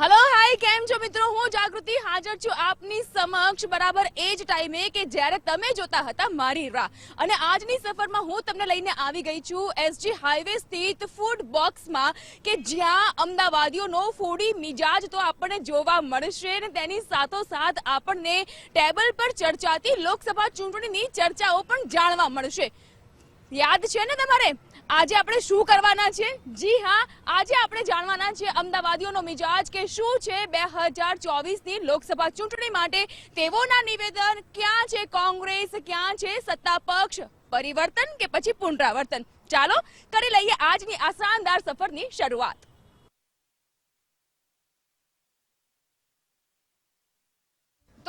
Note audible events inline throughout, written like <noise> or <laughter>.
Hello hi કેમ છો મિત્રો? હું જાગૃતિ, હાજર છું આપની સમક્ષ. બરાબર એ જ ટાઈમે કે જ્યારે તમે જોતા હતા મારી રાહ. અને આજની સફરમાં હું તમને લઈને આવી ગઈ છું એસજી હાઈવે સ્થિત ફૂડ બોક્સમાં કે જ્યાં અમદાવાદીઓનો ફૂડી મિજાજ તો આપણને જોવા મળશે અને તેની સાથોસાથ આપણને ટેબલ પર ચર્ચાતી લોકસભા ચૂંટણીની ચર્ચાઓ પણ જાણવા મળશે. યાદ છે ને તમારે? આજે આપણે શું કરવાના છે? જી હા, આજે આપણે જાણવાના છે અમદાવાદીઓનો મિજાજ કે શું છે બે હજાર ચોવીસની લોકસભા ચૂંટણી માટે તેઓના નિવેદન ક્યાં છે કોંગ્રેસ, ક્યાં છે સત્તા પક્ષ પરિવર્તન કે પછી પુનરાવર્તન? ચાલો, કરી લઈએ આજની આ શાનદાર સફરની શરૂઆત.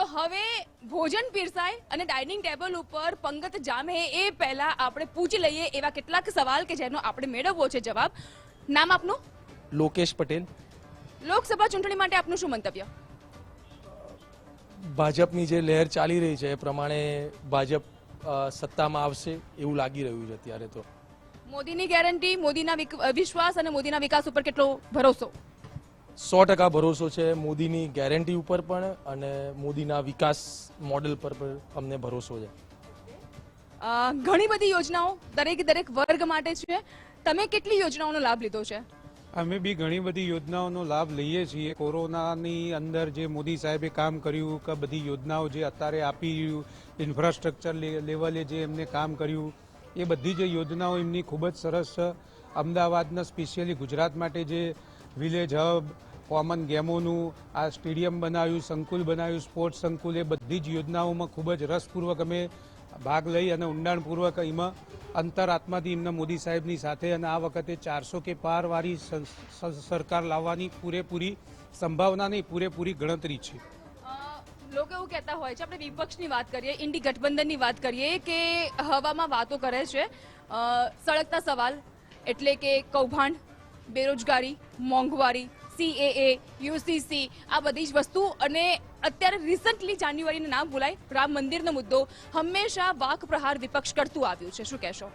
તો હવે ભોજન પીરસાય અને ડાઇનિંગ ટેબલ ઉપર પંગત જામે એ પહેલા આપણે પૂછી લઈએ એવા કેટલાક સવાલ કે જેનો આપણે મેળવવો છે જવાબ. નામ આપનું? લોકેશ પટેલ. લોકસભા ચૂંટણી માટે આપનું શું મંતવ્ય? ભાજપની જે લહેર ચાલી રહી છે એ પ્રમાણે ભાજપ સત્તામાં આવશે એવું લાગી રહ્યું છે અત્યારે તો. મોદીની ગેરંટી મોદીના વિશ્વાસ અને મોદીના વિકાસ ઉપર કેટલો ભરોસો? સો ટકા ભરોસો છે મોદીની ગેરંટી ઉપર પણ અને મોદીના વિકાસ મોડેલ પર પણ અમને ભરોસો છે. અ, ઘણી બધી યોજનાઓ દરેક દરેક વર્ગ માટે છે. તમે કેટલી યોજનાઓનો લાભ લીધો છે? અમે બી ઘણી બધી યોજનાઓનો લાભ લઈએ છીએ. કોરોનાની અંદર જે મોદી સાહેબે કામ કર્યું કે બધી યોજનાઓ જે અત્યારે આપી રહ્યું ઇન્ફ્રાસ્ટ્રક્ચર લેવલે જે એમને કામ કર્યું એ બધી જે યોજનાઓ એમની ખૂબ જ સરસ છે. અમદાવાદના સ્પેશિયલી ગુજરાત માટે જે વિલેજ હબ, કોમન ગેમોનું આ સ્ટેડિયમ બનાવ્યું, સંકુલ બનાવ્યું, સ્પોર્ટ્સ સંકુલ, એ બધી જ યોજનાઓમાં ખૂબ જ રસપૂર્વક અમે ભાગ લઈ અને ઊંડાણપૂર્વક એમાં અંતરાત્માથી એમના મોદી સાહેબની સાથે અને આ વખતે ચારસો કે પારવાળી સરકાર લાવવાની પૂરેપૂરી સંભાવના નહીં, પૂરેપૂરી ગણતરી છે. લોકો એવું કહેતા હોય છે, આપણે વિપક્ષની વાત કરીએ, ઇન્ડી ગઠબંધનની વાત કરીએ કે હવામાં વાતો કરે છે. સળગતા સવાલ, એટલે કે કૌભાંડ બેરોજગારી, મોંઘવારી સીએએ યુસીસી આ બધી જ વસ્તુ અને અત્યારે રિસન્ટલી જાન્યુઆરીને નામ ભૂલાય, રામ મંદિરનો મુદ્દો હંમેશા વાક પ્રહાર વિપક્ષ કરતું આવ્યું છે. શું કહેશો?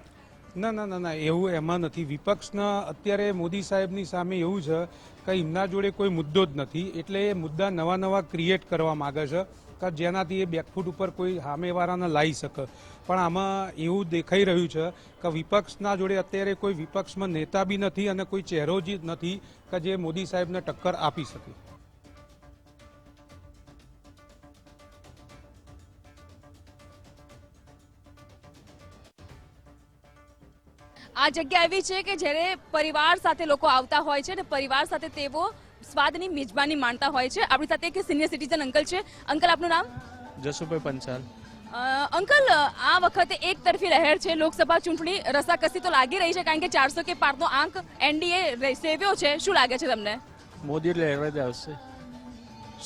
ના ના ના ના, એવું એમાં નથી. વિપક્ષના અત્યારે મોદી સાહેબની સામે એવું છે કે એમના જોડે કોઈ મુદ્દો જ નથી. એટલે એ મુદ્દા નવા નવા ક્રિએટ કરવા માગે છે. કે જેનાથી એ બેકફૂટ ઉપર કોઈ સામેવાળાને લાવી શકે. પણ આમાં એવું દેખાઈ રહ્યું છે કે વિપક્ષના જોડે અત્યારે કોઈ વિપક્ષમાં નેતા બી નથી અને કોઈ ચહેરો જ નથી કે જે મોદી સાહેબને ટક્કર આપી શકે. આ જગ્યા એવી છે કે જ્યારે પરિવાર સાથે લોકો આવતા હોય છે અને પરિવાર સાથે તેઓ સ્વાદની મેજબાની માણતા હોય છે. આપણી સાથે એક સિનિયર સિટીઝન અંકલ છે. અંકલ આપનું નામ? જસુભાઈ પંચાલ. અંકલ આ વખતે એક તરફી લહેર છે. લોકસભા ચૂંટણી રસાકસી તો લાગી રહી છે કારણ કે ચારસો કે પારનો આંક એનડીએ સેવ્યો છે. શું લાગે છે તમને? મોદી લહેર જ આવશે.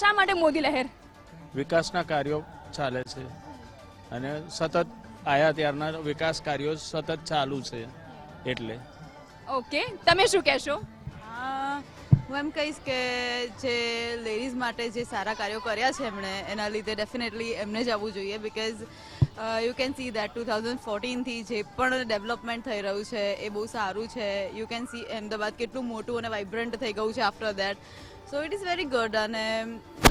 શા માટે મોદી લહેર? વિકાસના કાર્યો ચાલે છે. અને સતત આયા ત્યારના વિકાસ કાર્યો સતત ચાલુ છે. એટલે. ઓકે. તમે શું કહેશો? હું એમ કહીશ કે જે લેડીઝ માટે જે સારા કાર્યો કર્યા છે એમણે, એના લીધે ડેફિનેટલી એમને જ આવવું જોઈએ because you can see that two thousand ફોર્ટીનથી જે પણ ડેવલપમેન્ટ થઈ રહ્યું છે એ બહુ સારું છે. યુ કેન સી અમદાવાદ કેટલું મોટું અને વાઇબ્રન્ટ થઈ ગયું છે after that so it is very good અને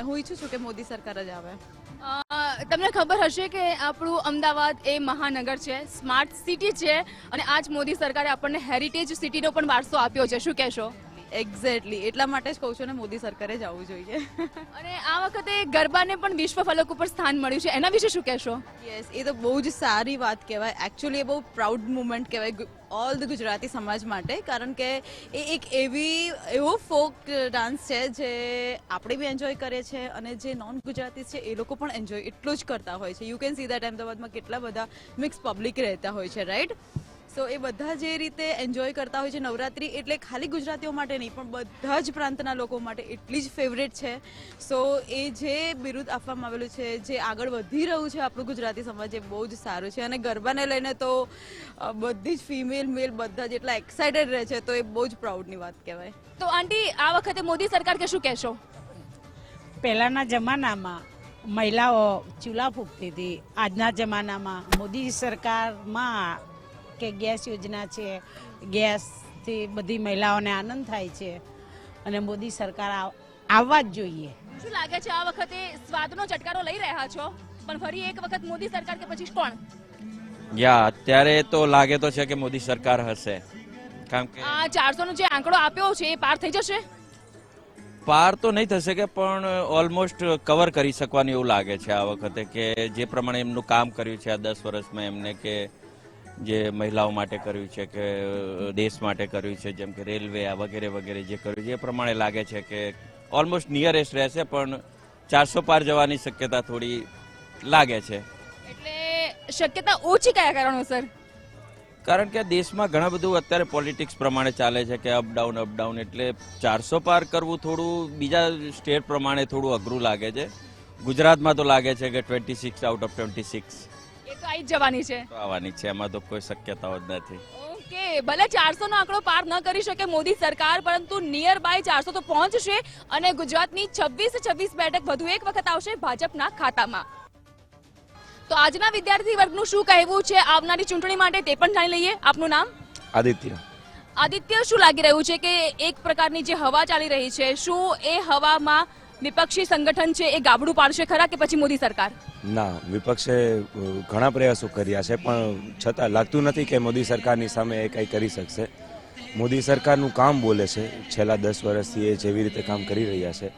હું ઈચ્છું છું કે મોદી સરકાર જ આવે. તમને ખબર હશે કે આપણું અમદાવાદ એ મહાનગર છે સ્માર્ટ સિટી છે અને આજ મોદી સરકારે આપણને હેરિટેજ સિટીનો પણ વારસો આપ્યો છે. શું કહેશો? એક્ઝેક્ટલી એટલા માટે જ કહું છું ને મોદી સરકારે જ આવવું જોઈએ. અને આ વખતે ગરબાને પણ વિશ્વ ફલક ઉપર સ્થાન મળ્યું છે. એના વિશે શું કહેશો? યસ એ તો બહુ જ સારી વાત કહેવાય. એકચ્યુઅલી એ બહુ પ્રાઉડ મુમેન્ટ કહેવાય ઓલ ધ ગુજરાતી સમાજ માટે કારણ કે એ એક એવી એવો ફોક ડાન્સ છે જે આપણે બી એન્જોય કરીએ છીએ અને જે નોન ગુજરાતી છે એ લોકો પણ એન્જોય એટલું જ કરતા હોય છે. યુ કેન સી દેટ અમદાવાદમાં કેટલા બધા મિક્સ પબ્લિક રહેતા હોય છે રાઈટ સો એ બધા જે રીતે એન્જોય કરતા હોય છે નવરાત્રી એટલે ખાલી ગુજરાતીઓ માટે નહીં પણ બધા જ પ્રાંતના લોકો માટે એટલી જ ફેવરેટ છે. સો એ જે બિરુદ આપવામાં આવેલું છે જે આગળ વધી રહ્યું છે આપણું ગુજરાતી સમાજ એ બહુ જ સારું છે. અને ગરબાને લઈને તો બધી જ ફિમેલ મેલ બધા જ એટલા એક્સાઇટેડ રહે છે તો એ બહુ જ પ્રાઉડની વાત કહેવાય. તો આંટી આ વખતે મોદી સરકાર કે શું કહેશો? પહેલાંના જમાનામાં મહિલાઓ ચૂલા ફૂંકતી હતી. આજના જમાનામાં મોદી સરકારમાં કે ગેસ યોજના છે. ગેસથી બધી મહિલાઓને આનંદ થાય છે. અને મોદી સરકાર આવ- આવવા જ જોઈએ. શું લાગે છે આ વખતે સ્વાદનો ચટકારો લઈ રહ્યા છો? પણ ફરી એક વખત મોદી સરકાર કે પછી કોણ? યા અત્યારે તો લાગે તો છે કે મોદી સરકાર હશે. કારણ કે આ ચારસો નો જે આંકડો આપ્યો છે એ પાર થઈ જશે? પાર તો નહીં થશે કે પણ ઓલમોસ્ટ કવર કરી શકવાનું એવું લાગે છે આ વખતે કે જે પ્રમાણે એમનું કામ કર્યું છે આ દસ વર્ષમાં એમને કે જે મહિલાઓ માટે કર્યું છે કે દેશ માટે કર્યું છે જેમ કે રેલવે આ વગેરે વગેરે જે કર્યું છે એ પ્રમાણે લાગે છે કે ઓલમોસ્ટ નિયરેસ્ટ રહેશે પણ ચારસો પાર જવાની શક્યતા થોડી લાગે છે. એટલે શક્યતા ઓછી કયા કારણોસર? કારણ કે દેશમાં ઘણા બધું અત્યારે પોલિટિક્સ પ્રમાણે ચાલે છે કે અપડાઉન અપડાઉન એટલે ચારસો પાર કરવું થોડું બીજા સ્ટેટ પ્રમાણે થોડું અઘરું લાગે છે. ગુજરાતમાં તો લાગે છે કે twenty six out of twenty six તો આવી જ જવાની છે. આવવાની છે એમાં તો કોઈ શક્યતાઓ જ નથી. ઓકે ભલે ચારસો નો આંકડો પાર ન કરી શકે મોદી સરકાર પરંતુ નિયર બાય ચારસો તો પહોંચશે અને ગુજરાતની છવ્વીસ છવ્વીસ બેઠક વધુ એક વખત આવશે ભાજપના ખાતામાં. તો આજના વિદ્યાર્થી વર્ગનું શું કહેવું છે આવનારી ચૂંટણી માટે તે પણ જાણી લઈએ. આપનું નામ? આદિત્ય. આદિત્ય શું લાગી રહ્યું છે કે એક પ્રકારની જે હવા ચાલી રહી છે શું એ હવામાં વિપક્ષી સંગઠન છે એ ગાબડું પાડશે ખરા કે પછી મોદી સરકાર? ના વિપક્ષે ઘણા પ્રયાસો કર્યા છે પણ છતાં લાગતું નથી કે મોદી સરકારની સામે એ કંઈ કરી શકશે. મોદી સરકારનું કામ બોલે છે છેલ્લા દસ વર્ષથી એ જેવી રીતે કામ કરી રહ્યા છે.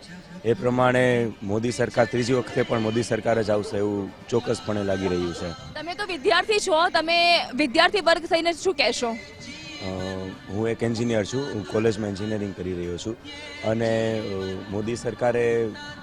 એ પ્રમાણે મોદી સરકાર ત્રીજી વખતે પણ મોદી સરકાર જ આવશે એવું ચોક્કસપણે લાગી રહ્યું છે. તમે તો વિદ્યાર્થી છો તમે વિદ્યાર્થી વર્ગ થઈને શું કહેશો? હું એક એન્જિનિયર છું, હું કોલેજમાં એન્જિનિયરિંગ કરી રહ્યો છું અને મોદી સરકારે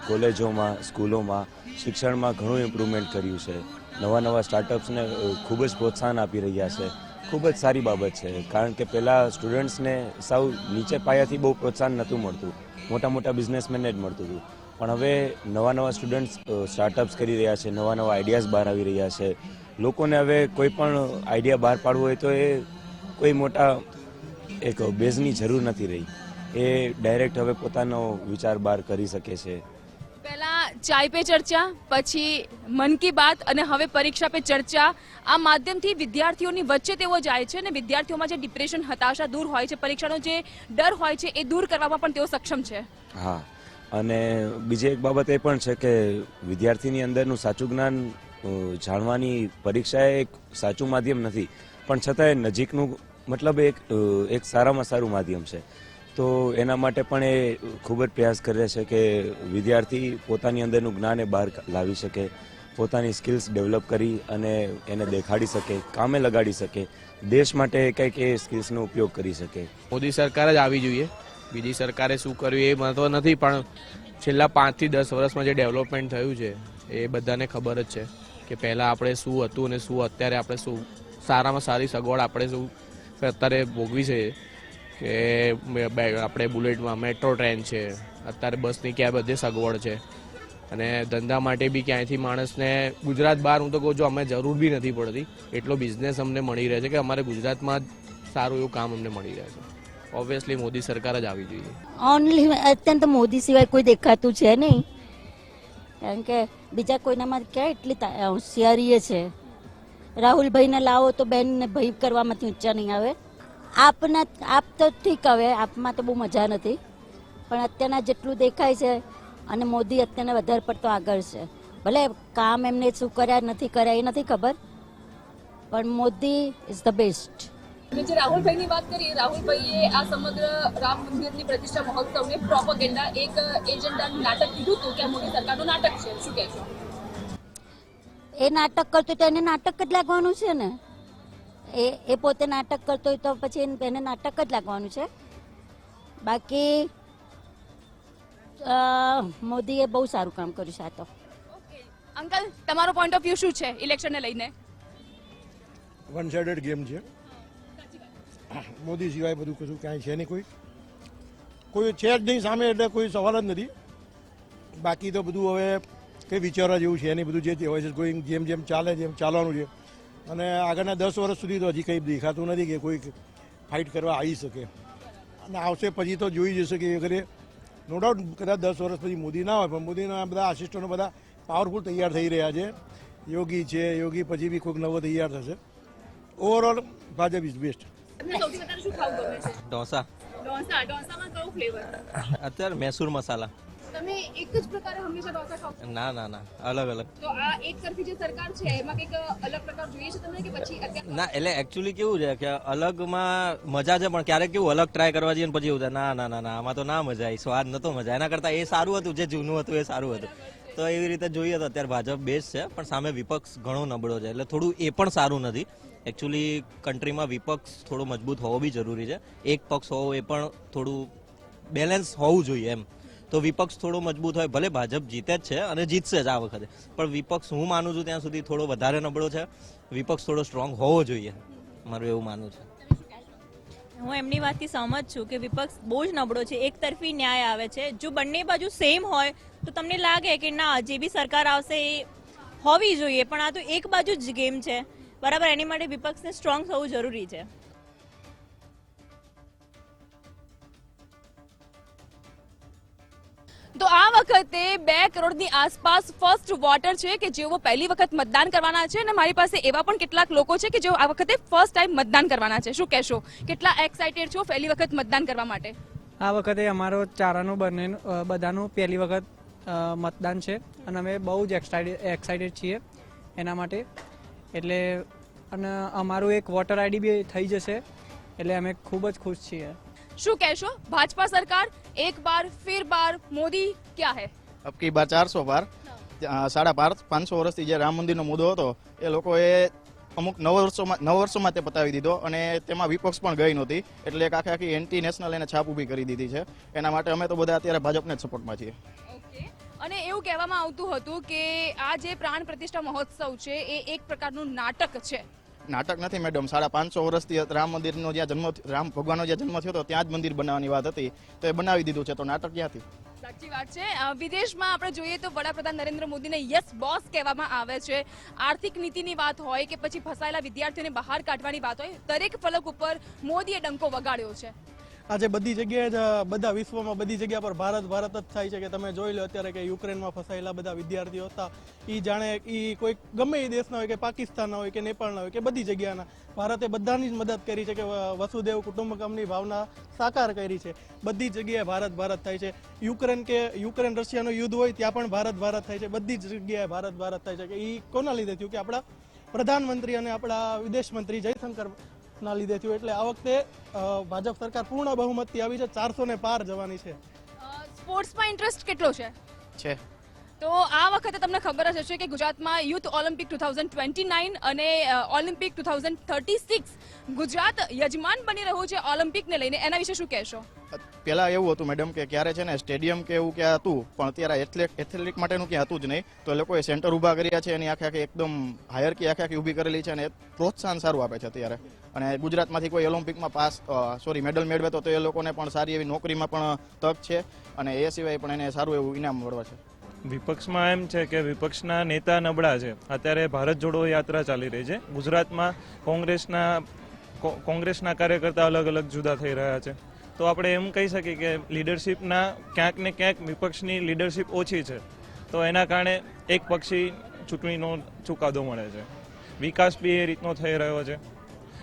કોલેજોમાં, સ્કૂલોમાં, શિક્ષણમાં ઘણું ઇમ્પ્રુવમેન્ટ કર્યું છે. નવા નવા સ્ટાર્ટઅપ્સને ખૂબ જ પ્રોત્સાહન આપી રહ્યા છે. ખૂબ જ સારી બાબત છે, કારણ કે પહેલાં સ્ટુડન્ટ્સને સાવ નીચે પાયાથી બહુ પ્રોત્સાહન નહોતું મળતું. મોટા મોટા બિઝનેસમેનને જ મળતું હતું. પણ હવે નવા નવા સ્ટુડન્ટ્સ સ્ટાર્ટઅપ્સ કરી રહ્યા છે, નવા નવા આઈડિયાઝ બહાર આવી રહ્યા છે. લોકોને હવે કોઈ પણ આઈડિયા બહાર પાડવો હોય તો એ કોઈ મોટા એક બેઝની જરૂર નથી રહી. એ ડાયરેક્ટ હવે પોતાનો વિચાર બહાર કરી શકે છે. પહેલા ચાય પે ચર્ચા પછી મન કી બાત અને હવે પરીક્ષા પે ચર્ચા. આ માધ્યમથી વિદ્યાર્થીઓની વચ્ચે તેઓ જાય છે અને વિદ્યાર્થીઓમાં જે ડિપ્રેશન હતાશા દૂર હોય છે પરીક્ષાનો જે ડર હોય છે એ દૂર કરવામાં પણ તેઓ સક્ષમ છે. હા. અને બીજી એક બાબત એ પણ છે કે વિદ્યાર્થીની અંદરનું સાચું જ્ઞાન જાણવાની પરીક્ષા એક સાચું માધ્યમ નથી. પણ છતાંય નજીકનું મતલબ એક એક સારામાં સારું માધ્યમ છે. તો એના માટે પણ એ ખૂબ જ પ્રયાસ કરે છે કે વિદ્યાર્થી પોતાની અંદરનું જ્ઞાન એ બહાર લાવી શકે, પોતાની સ્કિલ્સ ડેવલપ કરી અને એને દેખાડી શકે, કામે લગાડી શકે, દેશ માટે કંઈક એ સ્કિલ્સનો ઉપયોગ કરી શકે. મોદી સરકાર જ આવી જોઈએ. બીજી સરકારે શું કર્યું એ મહત્વ નથી, પણ છેલ્લા પાંચથી દસ વર્ષમાં જે ડેવલપમેન્ટ થયું છે, એ બધાને ખબર જ છે કે પહેલાં આપણે શું હતું અને શું અત્યારે આપણે શું સારામાં સારી સગવડ આપણે શું અત્યારે ભોગવી છે કે આપણે બુલેટમાં મેટ્રો ટ્રેન છે, અત્યારે બસની ક્યાં બધી સગવડ છે. અને ધંધા માટે બી ક્યાંયથી માણસને ગુજરાત બહાર હું તો કહું છું, અમે જરૂર બી નથી પડતી. એટલો બિઝનેસ અમને મળી રહે છે કે અમારે ગુજરાતમાં જ સારું એવું કામ અમને મળી રહે છે. ઓબ્વિયસલી મોદી સરકાર જ આવી જોઈએ. ઓનલી અત્યંત મોદી સિવાય કોઈ દેખાતું છે નહીં. કારણ કે બીજા કોઈનામાં ક્યાં એટલી હોશિયારી છે. રાહુલભાઈને લાવો તો બેનને ભય કરવામાંથી ઊંચા નહીં આવે. આપના આપ તો ઠીક આવે આપમાં તો બહુ મજા નથી. પણ અત્યારના જેટલું દેખાય છે અને મોદી અત્યારના વધારે પડતો આગળ છે. ભલે કામ એમને શું કર્યા, નથી કર્યા, એ નથી ખબર, પણ મોદી ઇઝ ધ બેસ્ટ જે રાહુલભાઈની વાત કરીએ, રાહુલભાઈએ એ નાટક કરતો હોય તો એને નાટક જ લાગવાનું છે ને? એ એ પોતે નાટક કરતો હોય તો પછી એને- એને નાટક જ લાગવાનું છે. બાકી મોદીએ બહુ સારું કામ કર્યું છે આ તો. અંકલ તમારો પોઈન્ટ ઓફ વ્યૂ શું છે ઇલેક્શનને લઈને? વન સાઇડેડ ગેમ છે. મોદી સિવાય બધું કશું ક્યાંય છે નહીં કોઈ. કોઈ છે જ નહીં સામે એટલે કોઈ સવાલ જ નથી. બાકી તો બધું હવે કંઈ વિચારવા જેવું છે એની બધું જે હોય છે ગોઈંગ જેમ જેમ ચાલે જેમ ચાલવાનું છે. અને આગળના દસ વર્ષ સુધી તો હજી કંઈ દેખાતું નથી કે કોઈ ફાઇટ કરવા આવી શકે. અને આવશે પછી તો જોઈ જશે કે એ કરે નો ડાઉટ કદાચ દસ વર્ષ પછી મોદી ના હોય પણ મોદીના બધા આસિસ્ટન્ટો બધા પાવરફુલ તૈયાર થઈ રહ્યા છે. યોગી છે યોગી પછી બી કોઈક નવો તૈયાર થશે. ઓવરઓલ ભાજપ ઇઝ બેસ્ટ છે? ઢોસા. <laughs> અત્યારે મૈસૂર મસાલા. તમે એક જ પ્રકારે હંમેશા ઢોસા ખાઓ ના ના ના. અલગ અલગ. તો આ એક તરફી જે સરકાર છે એમાં કંઈક અલગ પ્રકાર જોઈએ છે તમને કે પછી ના એટલે એકચ્યુઅલી કેવું છે કે અલગમાં મજા છે પણ ક્યારેક કેવું અલગ ટ્રાય કરવા જઈએ પછી એવું થાય ના ના ના ના આમાં તો ના મજા આવી સ્વાદ નતો મજા. એના કરતાં એ સારું હતું જે જૂનું હતું એ સારું હતું. તો એવી રીતે જોઈએ તો અત્યારે ભાજપ બેસ્ટ છે પણ સામે વિપક્ષ ઘણો નબળો છે એટલે થોડું એ પણ સારું નથી. એકચ્યુઅલી કન્ટ્રીમાં વિપક્ષ થોડો મજબૂત હોવો બી જરૂરી છે. એક પક્ષ હોવો એ પણ થોડું બેલેન્સ હોવું જોઈએ એમ. તો વિપક્ષ થોડો મજબૂત હોય, ભલે ભાજપ જીતે જ છે અને જીતશે જ આ વખતે. પણ વિપક્ષ હું માનું છું ત્યાં સુધી થોડો વધારે નબળો છે. વિપક્ષ થોડો સ્ટ્રોંગ હોવો જોઈએ. મારું એવું માનવું છે. હું એમની વાતથી સહમત છું કે વિપક્ષ બહુ જ નબળો છે. એક તરફી ન્યાય આવે છે. જો બંને બાજુ સેમ હોય, તો તમને લાગે કે ના, જે બી સરકાર આવશે એ હોવી જોઈએ. પણ આ તો એક બાજુ જ ગેમ છે. બરાબર? એની માટે વિપક્ષને સ્ટ્રોંગ થવું જરૂરી છે. તો આ વખતે બે કરોડની આસપાસ ફર્સ્ટ વોટર છે કે જેઓ પહેલી વખત મતદાન કરવાના છે અને મારી પાસે એવા પણ કેટલાક લોકો છે કે જેઓ આ વખતે ફર્સ્ટ ટાઈમ મતદાન કરવાના છે. શું કહેશો? કેટલા એક્સાઇટેડ છો પહેલી વખત મતદાન કરવા માટે? આ વખતે અમારો ચારાનું બંને બધાનું પહેલી વખત મતદાન છે અને અમે બહુ જ એક્સાઇટેડ છીએ એના માટે. એટલે, અને અમારું એક વોટર આઈડી બી થઈ જશે એટલે અમે ખૂબ જ ખુશ છીએ. શું કહેશો? ભાજપા સરકાર એક બાર ફિર બાર મોદી ક્યાં હે? અબ કી બાર ચારસો બાર સાડા બાર પાંચસો વર્ષથી જે રામ મંદિરનો મુદ્દો હતો એ લોકોએ અમુક નવ વર્ષોમાં નવ વર્ષોમાં તે પતાવી દીધો અને તેમાં વિપક્ષ પણ ગઈ નહોતી એટલે એક આખી આખી એન્ટી નેશનલ એને છાપ ઊભી કરી દીધી છે. એના માટે અમે તો બધા અત્યારે ભાજપને જ સપોર્ટમાં છીએ. અને એવું કહેવામાં આવતું હતું કે આ જે પ્રાણ પ્રતિષ્ઠા મહોત્સવ છે એ એક પ્રકારનું નાટક છે. નાટક નથી, મેડમ. સાડા પાંચસો વર્ષથી રામ મંદિરનો જ્યાં જન્મ રામ ભગવાનનો જ્યાં જન્મ થયો હતો ત્યાં જ મંદિર બનાવવાની વાત હતી. તો એ બનાવી દીધું છે. તો નાટક ક્યાંથી સાચી વાત છે. વિદેશમાં આપણે જોઈએ તો વડાપ્રધાન નરેન્દ્ર મોદીને યસ બોસ કહેવામાં આવે છે. આર્થિક નીતિની વાત હોય કે પછી ફસાયેલા વિદ્યાર્થીઓને બહાર કાઢવાની વાત હોય, દરેક ફલક ઉપર મોદીએ ડંકો વગાડ્યો છે. આજે બધી જગ્યાએ જ બધા વિશ્વમાં બધી જગ્યા પર ભારત ભારત જ થાય છે કે તમે જોઈ લો અત્યારે કે યુક્રેનમાં ફસાયેલા બધા વિદ્યાર્થીઓ હતા. એ જાણે એ કોઈ ગમે એ દેશના હોય કે પાકિસ્તાનના હોય કે નેપાળના હોય કે બધી જગ્યાના. ભારતે બધાની જ મદદ કરી છે કે વસુદેવ કુટુંબકમની ભાવના સાકાર કરી છે. બધી જગ્યાએ ભારત ભારત થાય છે. યુક્રેન કે, યુક્રેન રશિયાનું યુદ્ધ હોય ત્યાં પણ ભારત ભારત થાય છે. બધી જ જગ્યાએ ભારત ભારત થાય છે. કે એ કોના લીધે થયું કે આપણા પ્રધાનમંત્રી અને આપણા વિદેશ મંત્રી જયશંકર ના લીધે થયું. એટલે આ વખતે ભાજપ સરકાર પૂર્ણ બહુમતથી આવી છે. ચારસો ને પાર જવાની છે. સ્પોર્ટ્સમાં ઇન્ટરેસ્ટ કેટલો છે? છે. તો આ વખતે તમને ખબર જ હશે કે ગુજરાતમાં youth Olympic two thousand twenty nine અને Olympic two thousand thirty six Gujarat યજમાન બની રહ્યું છે ઓલિમ્પિકને લઈને. એના વિશે શું કહેશો? પહેલાં એવું હતું મેડમ કે ક્યારે છે ને સ્ટેડિયમ કે એવું ક્યાં હતું, પણ અત્યારે એથ્લેટ એથ્લેટિક માટેનું ક્યાં હતું જ નહીં. તો એ લોકોએ સેન્ટર ઊભા કર્યા છે, એની આખે આખી એકદમ હાયરકી આખે આખી ઊભી કરેલી છે અને પ્રોત્સાહન સારું આપે છે અત્યારે. અને ગુજરાતમાંથી કોઈ ઓલિમ્પિકમાં પાસ સોરી મેડલ મેળવે તો એ લોકોને પણ સારી એવી નોકરીમાં પણ તક છે અને એ સિવાય પણ એને સારું એવું ઇનામ મળવા છે. વિપક્ષમાં એમ છે કે વિપક્ષના નેતા નબળા છે. અત્યારે ભારત જોડો યાત્રા ચાલી રહી છે. ગુજરાતમાં કોંગ્રેસના કોંગ્રેસના કાર્યકર્તા અલગ અલગ જુદા થઈ રહ્યા છે. તો આપણે એમ કહી શકીએ કે લીડરશિપના ક્યાંક ને ક્યાંક વિપક્ષની લીડરશિપ ઓછી છે. તો એના કારણે એક પક્ષી ચૂંટણીનો ચુકાદો મળે છે. વિકાસ બી એ રીતનો થઈ રહ્યો છે.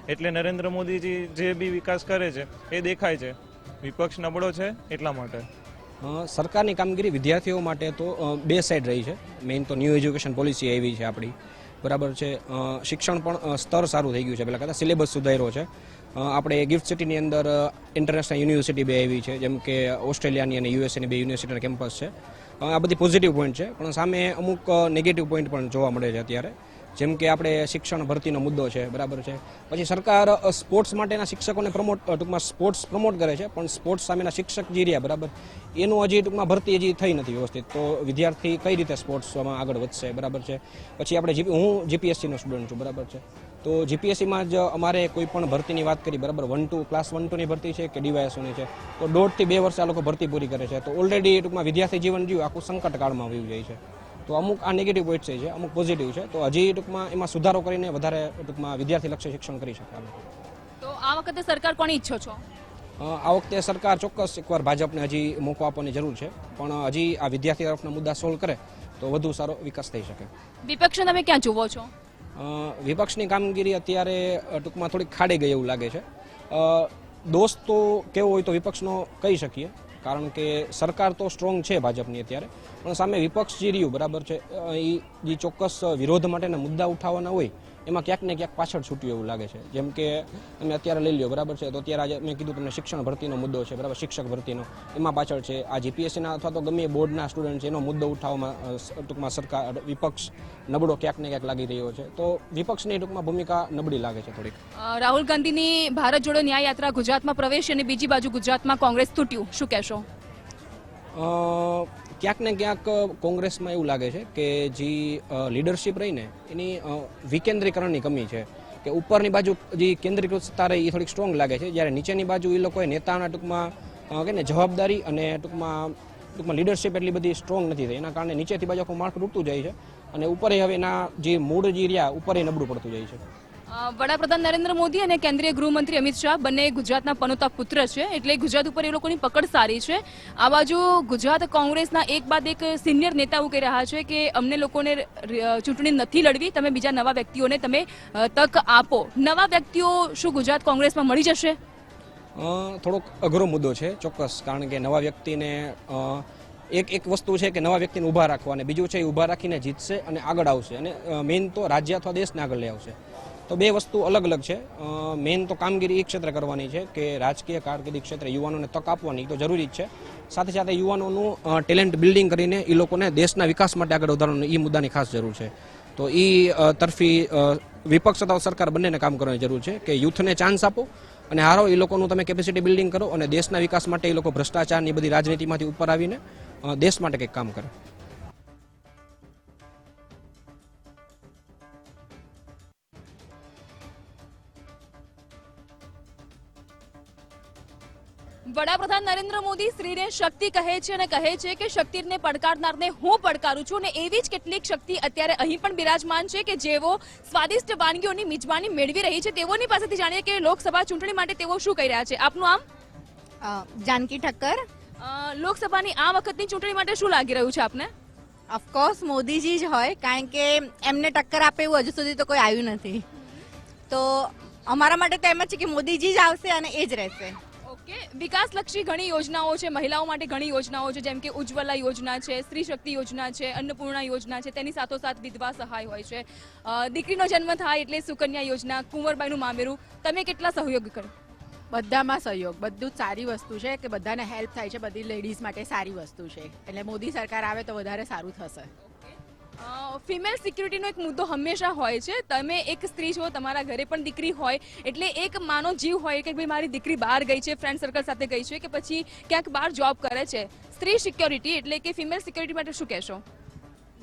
એટલે નરેન્દ્ર મોદીજી જે બી વિકાસ કરે છે, એ દેખાય છે. વિપક્ષ નબળો છે એટલા માટે. સરકારની કામગીરી વિદ્યાર્થીઓ માટે તો બે સાઈડ રહી છે. મેઇન તો ન્યૂ એજ્યુકેશન પોલિસી આવી છે આપણી. બરાબર છે. શિક્ષણ પણ સ્તર સારું થઈ ગયું છે. પહેલાં કરતાં સિલેબસ સુધાર્યો છે. આપણે ગિફ્ટ સિટીની અંદર ઇન્ટરનેશનલ યુનિવર્સિટી બે આવી છે. જેમ કે ઓસ્ટ્રેલિયાની અને યુએસએની બે યુનિવર્સિટીના કેમ્પસ છે. આ બધી પોઝિટિવ પોઈન્ટ છે. પણ સામે અમુક નેગેટિવ પોઈન્ટ પણ જોવા મળે છે અત્યારે. જેમ કે આપણે શિક્ષણ ભરતીનો મુદ્દો છે, બરાબર છે. પછી સરકાર સ્પોર્ટ્સ માટેના શિક્ષકોને પ્રમોટ ટૂંકમાં સ્પોર્ટ્સ પ્રમોટ કરે છે, પણ સ્પોર્ટ્સ સામેના શિક્ષક જે રહ્યા, બરાબર. એનું હજી ટૂંકમાં ભરતી હજી થઈ નથી વ્યવસ્થિત. તો વિદ્યાર્થી કઈ રીતે સ્પોર્ટ્સમાં આગળ વધશે, બરાબર છે. પછી આપણે જીપી હું જીપીએસસીનો સ્ટુડન્ટ છું, બરાબર છે. તો જીપીએસસીમાં જ અમારે કોઈ પણ ભરતીની વાત કરી, બરાબર વન ટુ ક્લાસ વન ટુની ભરતી છે કે ડીવાયએસઓની છે. તો દોઢથી બે વર્ષે આ લોકો ભરતી પૂરી કરે છે. તો ઓલરેડી ટૂંકમાં વિદ્યાર્થી જીવન જીવ આખું સંકટકાળમાં વયું જાય છે. તો અમુક આ નેગેટિવ પોઈન્ટ છે અમુક પોઝિટિવ છે. તો હજી ટૂંકમાં એમાં સુધારો કરીને વધારે ટૂંકમાં વિદ્યાર્થી લક્ષ્ય શિક્ષણ કરી શકે તો આ વખતે સરકાર કોની ઈચ્છો છો? આ વખતે સરકાર ચોક્કસ એકવાર ભાજપને હજી મોકો આપવાની જરૂર છે. પણ હજી આ વિદ્યાર્થી તરફના મુદ્દા સોલ્વ કરે તો વધુ સારો વિકાસ થઈ શકે. વિપક્ષને તમે ક્યાં જુઓ છો? વિપક્ષની કામગીરી અત્યારે ટૂંકમાં થોડીક ખાડી ગઈ એવું લાગે છે. દોષ દોસ્ત તો કેવો હોય તો વિપક્ષનો કહી શકીએ. કારણ કે સરકાર તો સ્ટ્રોંગ છે ભાજપની અત્યારે. પણ સામે વિપક્ષ જે રહ્યું, બરાબર છે એ જે ચોક્કસ વિરોધ માટેના મુદ્દા ઉઠાવવાના હોય એમાં ક્યાંક ને ક્યાંક પાછળ છૂટ્યું એવું લાગે છે. જેમ કે તમે અત્યારે લઈ લ્યો બરાબર છે? તો અત્યારે આજે મેં કીધું તમને શિક્ષણ ભરતીનો મુદ્દો છે બરાબર? શિક્ષક ભરતીનો. એમાં પાછળ છે આ જીપીએસસીના અથવા તો ગમે બોર્ડના સ્ટુડન્ટ છે એનો મુદ્દો ઉઠાવવામાં ટૂંકમાં સરકાર વિપક્ષ નબળો ક્યાંક ને ક્યાંક લાગી રહ્યો છે. તો વિપક્ષની ટૂંકમાં ભૂમિકા નબળી લાગે છે થોડીક. રાહુલ ગાંધીની ભારત જોડો ન્યાય યાત્રા ગુજરાતમાં પ્રવેશી અને બીજી બાજુ ગુજરાતમાં કોંગ્રેસ તૂટ્યું. શું કહેશો? ક્યાંક ને ક્યાંક કોંગ્રેસમાં એવું લાગે છે કે જે લીડરશિપ રહીને એની વિકેન્દ્રીકરણની કમી છે. કે ઉપરની બાજુ જે કેન્દ્રીકૃત સત્તા રહી એ થોડીક સ્ટ્રોંગ લાગે છે. જ્યારે નીચેની બાજુ એ લોકોએ નેતાના ટૂંકમાં કે ને જવાબદારી અને ટૂંકમાં ટૂંકમાં લીડરશીપ એટલી બધી સ્ટ્રોંગ નથી થઈ. એના કારણે નીચેથી બાજુ આખું માળખું તૂટતું જાય છે અને ઉપરે હવે એના જે મૂળ જે રહ્યા, ઉપરે નબળું પડતું જાય છે. વડાપ્રધાન નરેન્દ્ર મોદી અને કેન્દ્રીય ગૃહમંત્રી અમિત શાહ બંને ગુજરાતના પનોતા પુત્ર છે એટલે ગુજરાત ઉપર એ લોકોની પકડ સારી છે. આ બાજુ ગુજરાત કોંગ્રેસના એક બાદ એક સિનિયર નેતાઓ કહી રહ્યા છે કે અમને લોકોને ચૂંટણી નથી લડવી, તમે બીજા નવા વ્યક્તિઓને તમે તક આપો. નવા વ્યક્તિઓ શું ગુજરાત કોંગ્રેસમાં મળી જશે? થોડોક અઘરો મુદ્દો છે, ચોક્કસ. કારણ કે નવા વ્યક્તિને એક એક વસ્તુ છે કે નવા વ્યક્તિને ઊભા રાખવા અને બીજું છે એ ઊભા રાખીને જીતશે અને આગળ આવશે. અને મેઇન તો રાજ્ય અથવા દેશને આગળ લઈ આવશે. તો બે વસ્તુ અલગ અલગ છે. મેઇન તો કામગીરી એ ક્ષેત્રે કરવાની છે કે રાજકીય કારકિર્દી ક્ષેત્રે યુવાનોને તક આપવાની તો જરૂરી જ છે. સાથે સાથે યુવાનોનું ટેલેન્ટ બિલ્ડિંગ કરીને એ લોકોને દેશના વિકાસ માટે આગળ વધારવાનું એ મુદ્દાની ખાસ જરૂર છે. તો એ તરફી વિપક્ષ અથવા સરકાર બંનેને કામ કરવાની જરૂર છે કે યુથને ચાન્સ આપો અને હારો એ લોકોનું તમે કેપેસિટી બિલ્ડિંગ કરો અને દેશના વિકાસ માટે એ લોકો ભ્રષ્ટાચારની બધી રાજનીતિમાંથી ઉપર આવીને દેશ માટે કંઈક કામ કરે. વડાપ્રધાન નરેન્દ્ર મોદી શ્રીને શક્તિ કહે છે અને કહે છે કે શક્તિને પડકારનારને હું પડકારું છું અને એવી જ કેટલીક શક્તિ અત્યારે અહીં પણ બિરાજમાન છે કે જેઓ સ્વાદિષ્ટ વાનગીઓની મિજબાની મેળવી રહી છે. તેઓની પાસેથી જાણીએ કે લોકસભા ચૂંટણી માટે તેઓ શું કહી રહ્યા છે. આપનું આમ? જાનકી ઠક્કર. લોકસભાની આ વખતની ચૂંટણી માટે શું લાગી રહ્યું છે આપને? ઓફકોર્સ મોદીજી જ હોય કારણ કે એમને ટક્કર આપે એવું હજુ સુધી તો કોઈ આવ્યું નથી. તો અમારા માટે તો એમ જ છે કે મોદીજી જ આવશે અને એ જ રહેશે. ઓકે વિકાસલક્ષી ઘણી યોજનાઓ છે, મહિલાઓ માટે ઘણી યોજનાઓ છે, જેમ કે ઉજ્જવલા યોજના છે, સ્ત્રી શક્તિ યોજના છે, અન્નપૂર્ણા યોજના છે, તેની સાથોસાથ વિધવા સહાય હોય છે. દીકરીનો જન્મ થાય એટલે સુકન્યા યોજના, કુંવરબાઈનું મામેરું, તમે કેટલા સહયોગ કરો? બધામાં સહયોગ. બધું જ સારી વસ્તુ છે કે બધાને હેલ્પ થાય છે, બધી લેડીઝ માટે સારી વસ્તુ છે. એટલે મોદી સરકાર આવે તો વધારે સારું થશે. ફિમેલ સિક્યુરિટીનો એક મુદ્દો હંમેશા હોય છે. તમે એક સ્ત્રી છો તમારા ઘરે પણ દીકરી હોય એટલે એક માનો જીવ હોય કે ભાઈ મારી દીકરી બહાર ગઈ છે ફ્રેન્ડ સર્કલ સાથે ગઈ છે કે પછી ક્યાંક બહાર જોબ કરે છે. સ્ત્રી સિક્યોરિટી એટલે કે ફિમેલ સિક્યોરિટી માટે શું કહેશો?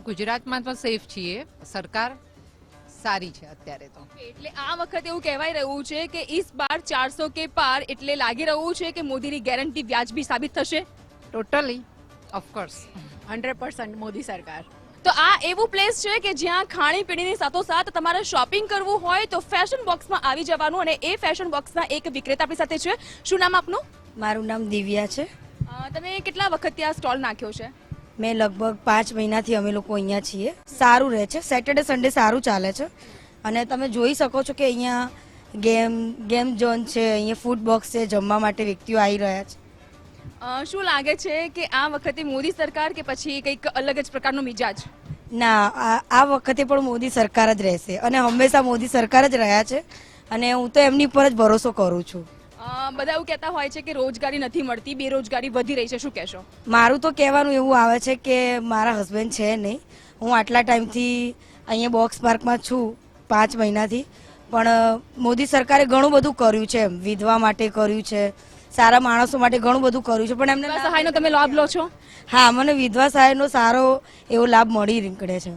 ગુજરાતમાં તો સેફ છીએ. સરકાર સારી છે અત્યારે તો. એટલે આ વખતે એવું કહેવાય રહ્યું છે કે ઇસ બાર ચારસો કે પાર એટલે લાગી રહ્યું છે કે મોદીની ગેરંટી વ્યાજબી સાબિત થશે? Totally of course hundred percent Modi સરકાર. તો આ એવું પ્લેસ છે કે જ્યાં ખાણીપીણીની સાથોસાથ તમારે શોપિંગ કરવું હોય તો ફેશન બોક્સમાં આવી જવાનું અને એ ફેશન બોક્સના એક વિક્રેતા આપણી સાથે છે. શું નામ આપનું? મારું નામ દિવ્યા છે. તમે કેટલા વખત ત્યાં સ્ટોલ નાખ્યો છે? મેં લગભગ પાંચ મહિનાથી અમે લોકો અહીંયા છીએ. સારું રહે છે. સેટરડે સન્ડે સારું ચાલે છે. અને તમે જોઈ શકો છો કે અહીંયા ગેમ ગેમ ઝોન છે અહીંયા ફૂડ બોક્સ છે જમવા માટે વ્યક્તિઓ આવી રહ્યા છે. શું લાગે છે કે આ વખતે મોદી સરકાર કે પછી કંઈક અલગ જ પ્રકારનો મિજાજ? ના આ વખતે પણ મોદી સરકાર જ રહેશે અને હંમેશા મોદી સરકાર જ રહ્યા છે અને હું તો એમની પર જ ભરોસો કરું છું. બધા એવું કહેતા હોય છે કે રોજગારી નથી મળતી બેરોજગારી વધી રહી છે શું કહેશો? મારું તો કહેવાનું એવું આવે છે કે મારા હસબન્ડ છે નહીં. હું આટલા ટાઈમથી અહીંયા બોક્સ પાર્કમાં છું પાંચ મહિનાથી. પણ મોદી સરકારે ઘણું બધું કર્યું છે એમ વિધવા માટે કર્યું છે સારા માણસો માટે ઘણું બધું કર્યું છે પણ એમને સહાયનો તમે લાભ લો છો? હા મને વિધવા સહાયનો સારો એવો લાભ મળી નીકળે છે.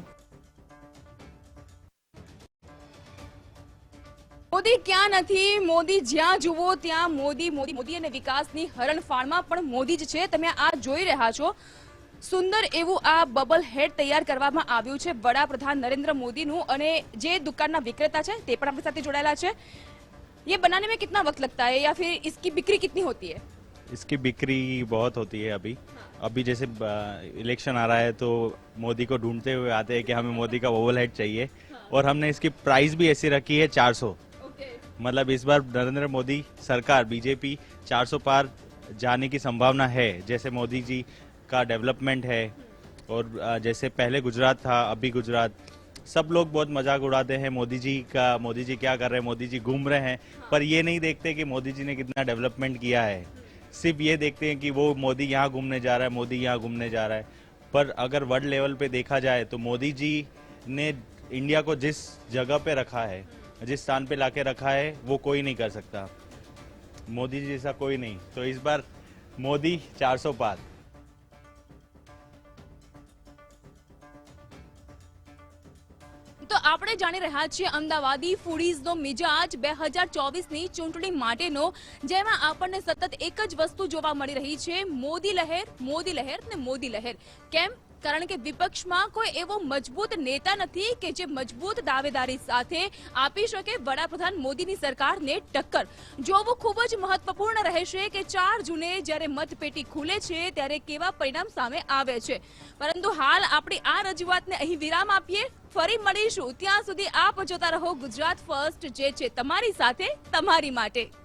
મોદી ક્યાં નથી? મોદી જ્યાં જુઓ ત્યાં મોદી મોદી મોદી અને વિકાસની હરણફાળમાં પણ મોદી જ છે. તમે આ જોઈ રહ્યા છો. સુંદર એવું આ બબલ હેડ તૈયાર કરવામાં આવ્યું છે વડાપ્રધાન નરેન્દ્ર મોદીનું અને જે દુકાનના વિક્રેતા છે તે પણ આપણી સાથે જોડાયેલા છે. ये बनाने में कितना वक्त लगता है या फिर इसकी बिक्री कितनी होती है? इसकी बिक्री बहुत होती है अभी। अभी जैसे इलेक्शन आ रहा है तो मोदी को ढूंढते हुए आते हैं कि हमें मोदी का ओवल हेड चाहिए और हमने इसकी प्राइस भी ऐसी रखी है 400 मतलब इस बार नरेंद्र मोदी सरकार बीजेपी 400 पार जाने की संभावना है। जैसे मोदी जी का डेवलपमेंट है और जैसे पहले गुजरात था अभी गुजरात सब लोग बहुत मज़ाक उड़ाते हैं, मोदी जी का, मोदी जी क्या कर रहे हैं, मोदी जी घूम रहे हैं, पर ये नहीं देखते कि मोदी जी ने कितना डेवलपमेंट किया है। सिर्फ़ ये देखते हैं कि वो मोदी यहाँ घूमने जा रहा है, मोदी यहाँ घूमने जा रहा है। पर अगर वर्ल्ड लेवल पे देखा जाए तो मोदी जी ने इंडिया को जिस जगह पे रखा है, जिस स्थान पे लाके रखा है, वो कोई नहीं कर सकता। मोदी जी जैसा कोई नहीं। तो इस बार मोदी 400 पार। આપણે જાણી રહ્યા છીએ અમદાવાદી ફૂડીઝનો મિજાજ બે હજાર ચોવીસની ચૂંટણી માટેનો, જેમાં આપણને સતત એક જ વસ્તુ જોવા મળી રહી છે, મોદી લહેર મોદી લહેર ને મોદી લહેર. કેમ? કારણ કે વિપક્ષમાં કોઈ એવો મજબૂત નેતા નથી કે જે મજબૂત દાવેદારી સાથે આપી શકે વડાપ્રધાન મોદીની સરકારને ટક્કર. જોવું ખૂબ જ મહત્વપૂર્ણ રહેશે કે ચાર જૂને જ્યારે મતપેટી ખુલે છે ત્યારે કેવા પરિણામ સામે આવે છે. પરંતુ હાલ આપણી આ રજૂઆતને અહીં વિરામ આપીએ. ફરી મળીશું. ત્યાં સુધી આપ જોતા રહો ગુજરાત ફર્સ્ટ જે છે તમારી સાથે, તમારી માટે.